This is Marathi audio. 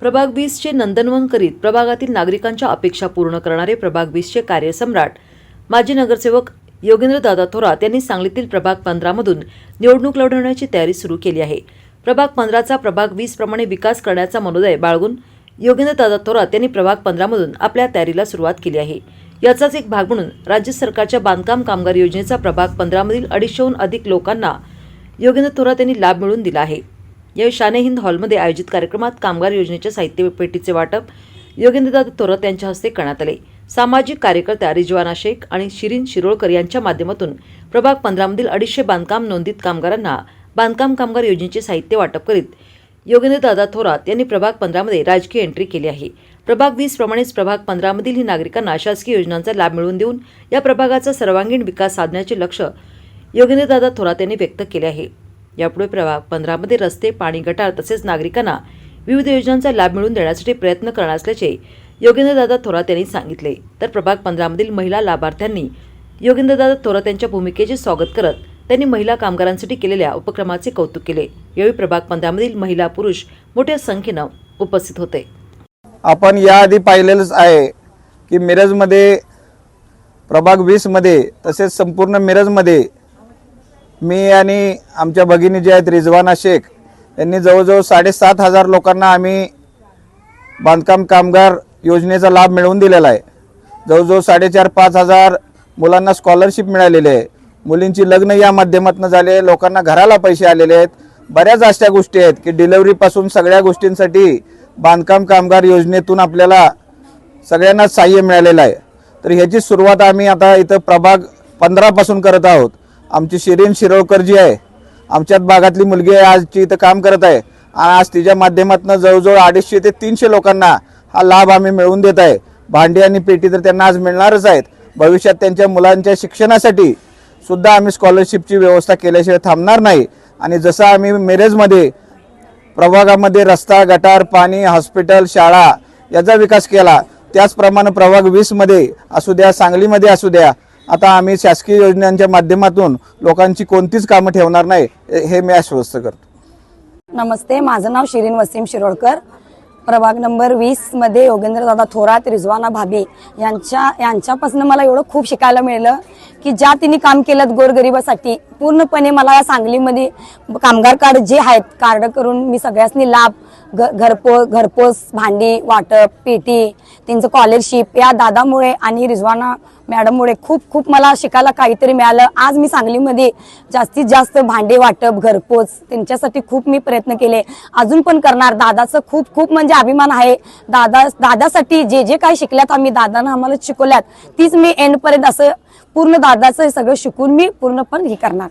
प्रभाग वीसचे नंदनवन करीत प्रभागातील नागरिकांच्या अपेक्षा पूर्ण करणारे प्रभाग वीसचे कार्यसम्राट माजी नगरसेवक योगेंद्रदादा थोरात यांनी सांगलीतील प्रभाग पंधरामधून निवडणूक लढवण्याची तयारी सुरू केली आहे. प्रभाग पंधराचा प्रभाग वीस प्रमाणे विकास करण्याचा मनोदय बाळगून योगेंद्रदादा थोरात यांनी प्रभाग पंधरामधून आपल्या तयारीला सुरुवात केली आहे. याचाच एक भाग म्हणून राज्य सरकारच्या बांधकाम कामगार योजनेचा प्रभाग पंधरामधील अडीचशेहून अधिक लोकांना योगेंद्र थोरात यांनी लाभ मिळवून दिला आहे. यावेळी शाने हिंद हॉलमध्ये आयोजित कार्यक्रमात कामगार योजनेच्या साहित्य पेटीचे वाटप योगेंद्रदादा थोरात यांच्या हस्ते करण्यात आले. सामाजिक कार्यकर्त्या रिजवाना शेख आणि शिरीन शिरोळकर यांच्या माध्यमातून प्रभाग पंधरामधील अडीचशे बांधकाम नोंदीत कामगारांना बांधकाम कामगार योजनेचे साहित्य वाटप करीत योगेंद्रदादा थोरात यांनी प्रभाग पंधरामध्ये राजकीय एंट्री केली आहे. प्रभाग वीस प्रमाणेच प्रभाग पंधरामधील ही नागरिकांना शासकीय योजनांचा लाभ मिळवून देऊन या प्रभागाचा सर्वांगीण विकास साधण्याचे लक्ष योगेंद्रदादा थोरात यांनी व्यक्त केले आहे. यापुढे प्रभाग पंधरामध्ये रस्ते पाणी गटार तसेच नागरिकांना विविध योजनांचा लाभ मिळवून देण्यासाठी प्रयत्न करणार असल्याचे योगेंद्रदादा थोरात यांनी सांगितले. तर प्रभाग पंधरामधील महिला लाभार्थ्यांनी योगेंद्रदादा थोरात यांच्या भूमिकेचे स्वागत करत त्यांनी महिला कामगारांसाठी केलेल्या उपक्रमाचे कौतुक केले. यावेळी प्रभाग पंधरामधील महिला पुरुष मोठ्या संख्येनं उपस्थित होते. आपण याआधी पाहिलेलंच आहे की मिरजमध्ये प्रभाग वीसमध्ये तसेच संपूर्ण मिरजमध्ये मी आणि आमच्या भगिनी जे आहेत रिजवाना शेख यांनी जवळजवळ साडेसात हजार लोकांना आम्ही बांधकाम कामगार योजनेचा लाभ मिळवून दिलेला आहे. जवळजवळ साडेचार पाच हजार मुलांना स्कॉलरशिप मिळालेली आहे. मुलींची लग्न या माध्यमातून झाले लोकांना घराला पैसे आलेले आहेत. बऱ्याच अशा गोष्टी आहेत की डिलेवरीपासून सगळ्या गोष्टींसाठी बांधकाम कामगार योजनेतून आपल्याला सगळ्यांनाच सहाय्य मिळालेलं आहे. तर ह्याची सुरुवात आम्ही आता इथं प्रभाग पंधरापासून करत आहोत. आमची शिरीन शिरोळकर जी आहे आमच्यात भागातली मुलगी आहे आजची इथं काम करत आहे. आणि आज तिच्या माध्यमातून जवळजवळ अडीचशे ते तीनशे लोकांना हा लाभ आम्ही मिळवून देत आहे. भांडी आणि पेटी तर त्यांना आज मिळणारच आहेत. भविष्यात त्यांच्या मुलांच्या शिक्षणासाठी सुद्धा आम्ही स्कॉलरशिपची व्यवस्था केल्याशिवाय थांबणार नाही. आणि जसं आम्ही मिरजमध्ये प्रभागामध्ये रस्ता गटार पाणी हॉस्पिटल शाळा याचा विकास केला त्याचप्रमाणे प्रभाग वीसमध्ये असू द्या सांगलीमध्ये असू द्या आता आम्ही शासकीय योजनांच्या माध्यमातून लोकांची कोणतीच कामं ठेवणार नाही हे मी आश्वस्त करतो. नमस्ते माझं नाव शिरीन वसीम शिरोडकर. प्रभाग नंबर वीसमध्ये योगेंद्रदादा थोरात रिजवाना भाभी यांच्या यांच्यापासून मला एवढं खूप शिकायला मिळलं की ज्या तिने काम केलं गोरगरिबासाठी पूर्णपणे मला या सांगलीमध्ये कामगार कार्ड जे आहेत कार्ड करून मी सगळ्यांनी लाभ घरपो घरपोच भांडी वाटप पेटी त्यांचं स्कॉलरशिप या दादामुळे आणि रिजवाना मॅडममुळे खूप खूप मला शिकायला काहीतरी मिळालं. आज मी सांगलीमध्ये जास्तीत जास्त भांडे वाटप घरपोच त्यांच्यासाठी खूप मी प्रयत्न केले. अजून पण करणार. दादाचं खूप खूप म्हणजे अभिमान आहे. दादा दादासाठी जे जे काही शिकल्यात आम्ही दादानं आम्हाला शिकवल्यात तीच मी एंडपर्यंत असं पूर्ण दादाचं हे सगळं शिकून मी पूर्णपण हे करणार.